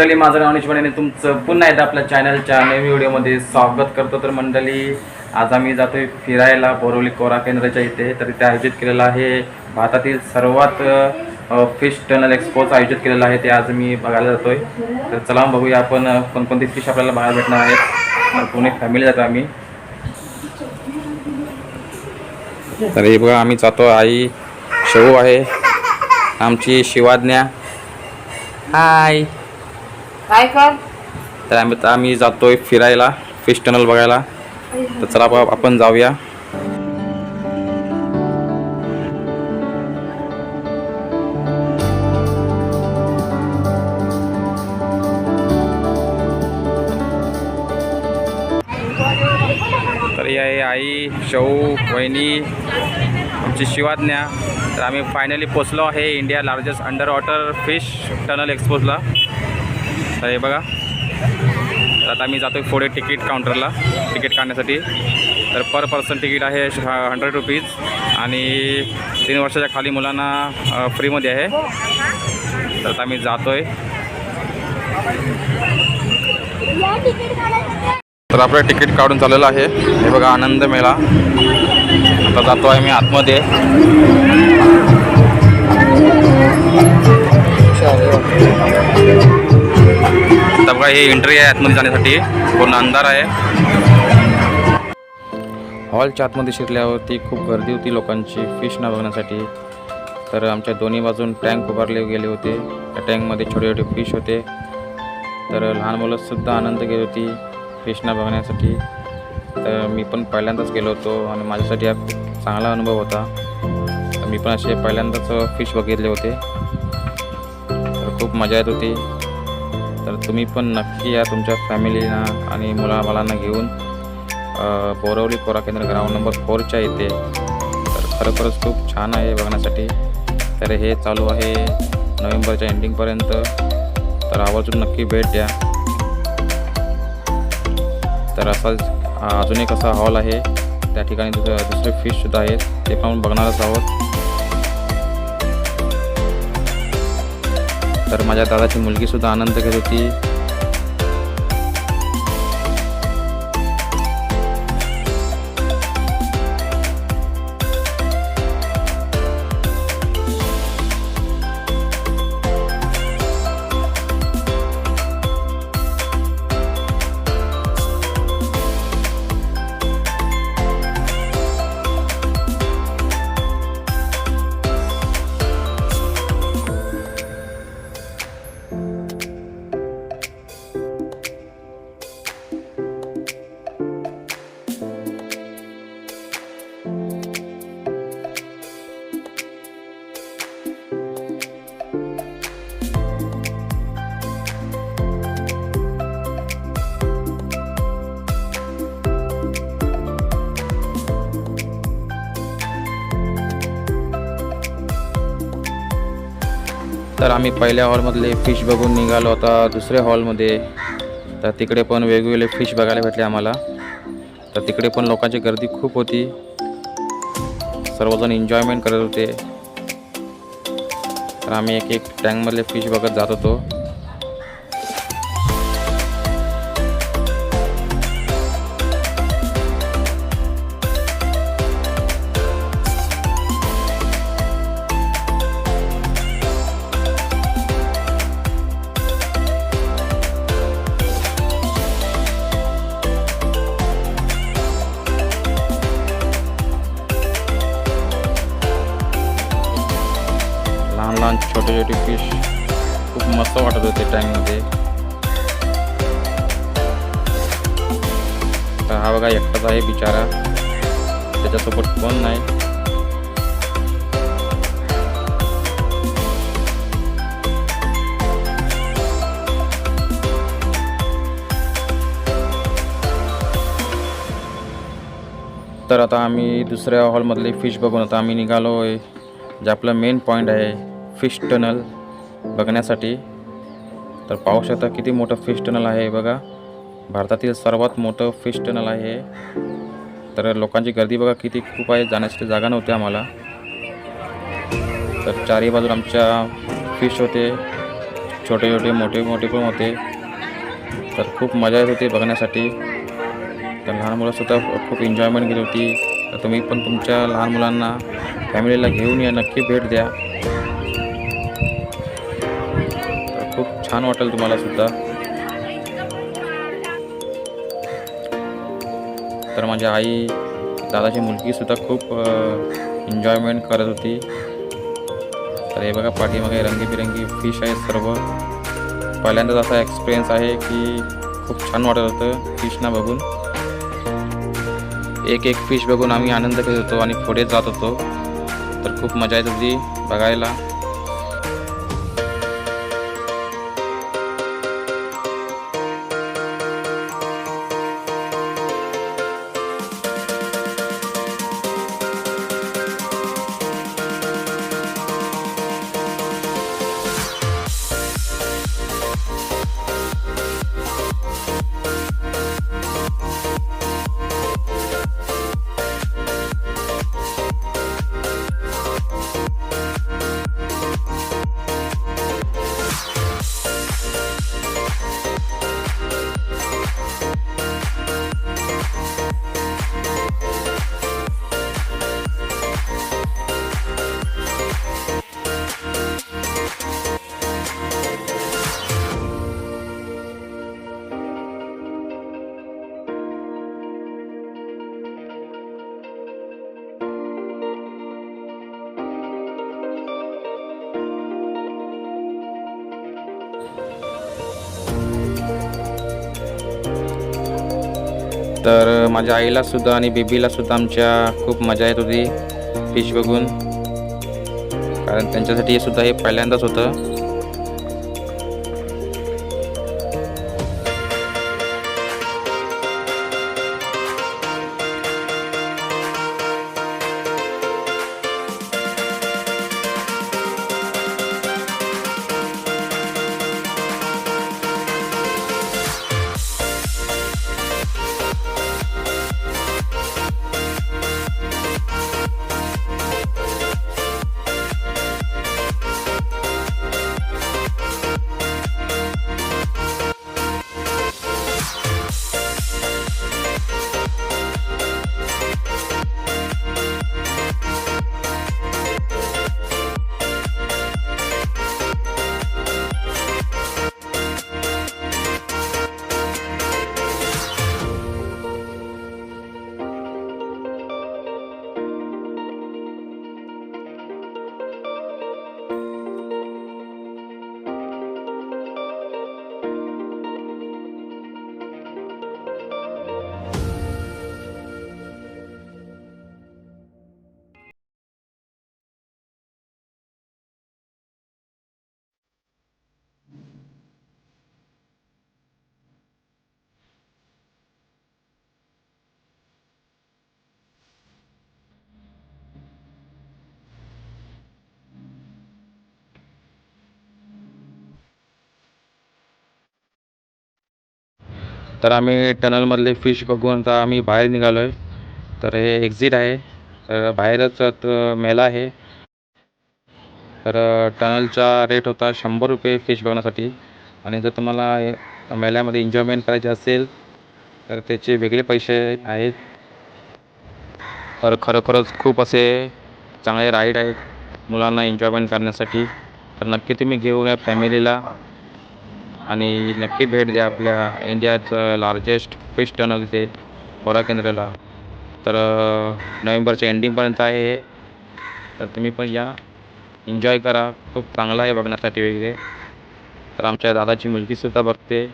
मंडळी माझं नाव निशवाणी तुमचं पुन्हा एकदा आपल्या चॅनलच्या नवीन व्हिडिओमध्ये स्वागत करतो. तर मंडळी आज आम्ही जातोय फिरायला बोरवली कोरा केंद्राच्या इथे. तर इथे आयोजित केलेलं आहे भारतातील सर्वात फिश टनल एक्सपोज आयोजित केलेलं आहे ते आज मी बघायला जातोय. तर चला बघूया आपण कोणकोणती फिश आपल्याला बघायला भेटणार आहेत. तर पुणे फॅमिली जातो आम्ही. तर हे बघा आम्ही जातो. आई शेऊ आहे. आमची शिवाज्ञा. हाय काय कर? तर आम्ही तर आम्ही जातोय फिरायला फिश टनल बघायला. तर चला बा आपण जाऊया. तर या आई शऊ वहिनी आमची शिवाज्ञा. तर आम्ही फायनली पोचलो आहे India largest under water fish tunnel एक्सपोजला तर हे बघा. तर आता आम्ही जातो पुढे तिकीट काउंटरला तिकीट काढण्यासाठी. तर पर पर्सन तिकीट आहे हंड्रेड रुपीज आणि तीन वर्षाच्या खाली मुलांना फ्रीमध्ये आहे. तर आता आम्ही आहे तर आपलं तिकीट काढून चाललेलं आहे. हे बघा आनंद मेळा आता जातो आहे मी आतमध्ये. आता बघा हे एंट्री आहे आतमध्ये जाण्यासाठी. पूर्ण अंधार आहे. हॉलच्या आतमध्ये शिरल्यावरती खूप गर्दी होती लोकांची फिश ना बघण्यासाठी. तर आमच्या दोन्ही बाजून टँक उभारले गेले होते. त्या टँकमध्ये छोटे छोटे फिश होते. तर लहान मुलंसुद्धा आनंद घेत होती फिशना बघण्यासाठी. तर मी पण पहिल्यांदाच गेलो होतो आणि माझ्यासाठी हा खूप चांगला अनुभव होता. तर मी पण असे पहिल्यांदाच फिश बघितले होते. तर खूप मजा येत होती. तर तुम्ही पण नक्की या तुमच्या फॅमिलीना आणि मुलाबालांना घेऊन. बोरवली कोरा केंद्र ग्राउंड नंबर फोरच्या इथे. तर खरोखरच खूप छान आहे बघण्यासाठी. तर हे चालू आहे नोव्हेंबरच्या एंडिंगपर्यंत तर आवर्जून नक्की भेट द्या. तर असाच अजून एक असा हॉल आहे. त्या ठिकाणी दुसरे दुसरे फिशसुद्धा आहेत ते पण बघणारच आहोत. तर माझ्या दादाची मुलगीसुद्धा आनंद घेत होती. तर आम्ही पहिल्या हॉलमधले फिश बघून निघालो आता दुसऱ्या हॉलमध्ये. तर तिकडे पण वेगवेगळे फिश बघायला भेटले आम्हाला. तर तिकडे पण लोकांची गर्दी खूप होती. सर्वजण एन्जॉयमेंट करत होते. तर आम्ही एक एक टँकमधले फिश बघत जात होतो. लहान फिश खूप मस्त वाटत होते टँकमध्ये तर हा बघा एकटाच आहे बिचारा. त्याच्यासोबत कोण नाही. तर आता आम्ही दुसऱ्या हॉलमधले फिश बघून आता आम्ही निघालो आहे जे आपलं मेन पॉईंट आहे. फिश टनल बघण्यासाठी. तर पाहू शकता किती मोठं फिश टनल आहे बघा. भारतातील सर्वात मोठं फिश टनल आहे तर लोकांची गर्दी बघा किती खूप आहे जाण्यासाठी जागा नव्हती आम्हाला. तर चारही बाजूला आमच्या फिश होते. छोटे छोटे मोठे मोठे पण होते. तर खूप मजा येत होती बघण्यासाठी. तर लहान मुलंसुद्धा खूप एन्जॉयमेंट केली होती. तर तुम्ही पण तुमच्या लहान मुलांना फॅमिलीला घेऊन या नक्की भेट द्या. छान वाटेल तुम्हाला सुद्धा. तर माझी आई दादाची मुलगीसुद्धा खूप एन्जॉयमेंट करत होती. तर हे बघा पाठीमागे रंगीबिरंगी फिश आहेत सर्व. पहिल्यांदाच असा एक्सपिरियन्स आहे की खूप छान वाटत होतं फिशना बघून. एक एक फिश बघून आम्ही आनंद घेत होतो आणि पुढे जात होतो. तर खूप मजा येत होती बघायला. तर माझ्या आईलासुद्धा आणि बेबीलासुद्धा आमच्या खूप मजा येत होती फिश बघून. कारण त्यांच्यासाठी हे सुद्धा हे पहिल्यांदाच होतं. तर आम्ही टनलमधले फिश बघून तर आम्ही बाहेर निघालो आहे तर हे एक्झिट आहे. तर बाहेरच तर मेला आहे. तर टनलचा रेट होता शंभर रुपये फिश बघण्यासाठी. आणि जर तुम्हाला मेल्यामध्ये एन्जॉयमेंट करायचे असेल तर त्याचे वेगळे पैसे आहेत. तर खरोखरच खूप असे चांगले राईड आहेत मुलांना एन्जॉयमेंट करण्यासाठी. तर नक्की तुम्ही घेऊन या फॅमिलीला आणि नक्की भेट द्या आपल्या इंडियाचं लार्जेस्ट फिश टनल ते पोरा केंद्रला. तर नोव्हेंबरच्या एंडिंगपर्यंत आहे हे. तर तुम्ही पण या. एन्जॉय करा. खूप चांगलं आहे बघण्यासाठी वगैरे. तर आमच्या दादाची मुलगीसुद्धा बघते.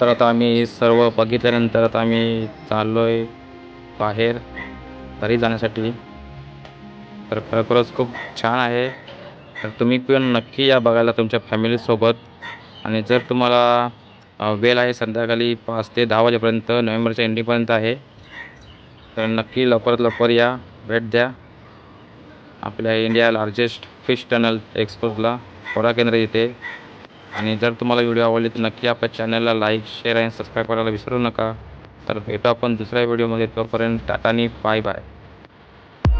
तर आता आम्ही सर्व बघितल्यानंतर आता आम्ही चाललो आहे बाहेर घरी जाण्यासाठी. तर खरोखरच खूप छान आहे. तर तुम्ही पण नक्की या बघायला तुमच्या फॅमिलीसोबत आणि जर तुम्हाला वेळ आहे संध्याकाळी पाच ते दहा वाजेपर्यंत नोव्हेंबरच्या एंडिंगपर्यंत आहे तर नक्की लवकरात लवकर या भेट द्या. आपल्या इंडिया लार्जेस्ट फिश टनल एक्सपोजला कोरा केंद्र येते आणि जर तुम्हाला व्हिडिओ आवडले तर नक्की आपल्या चॅनलला लाईक शेअर आणि सबस्क्राईब करायला विसरू नका. तर भेटू आपण दुसऱ्या व्हिडिओमध्ये. तोपर्यंत टाटानी बाय बाय.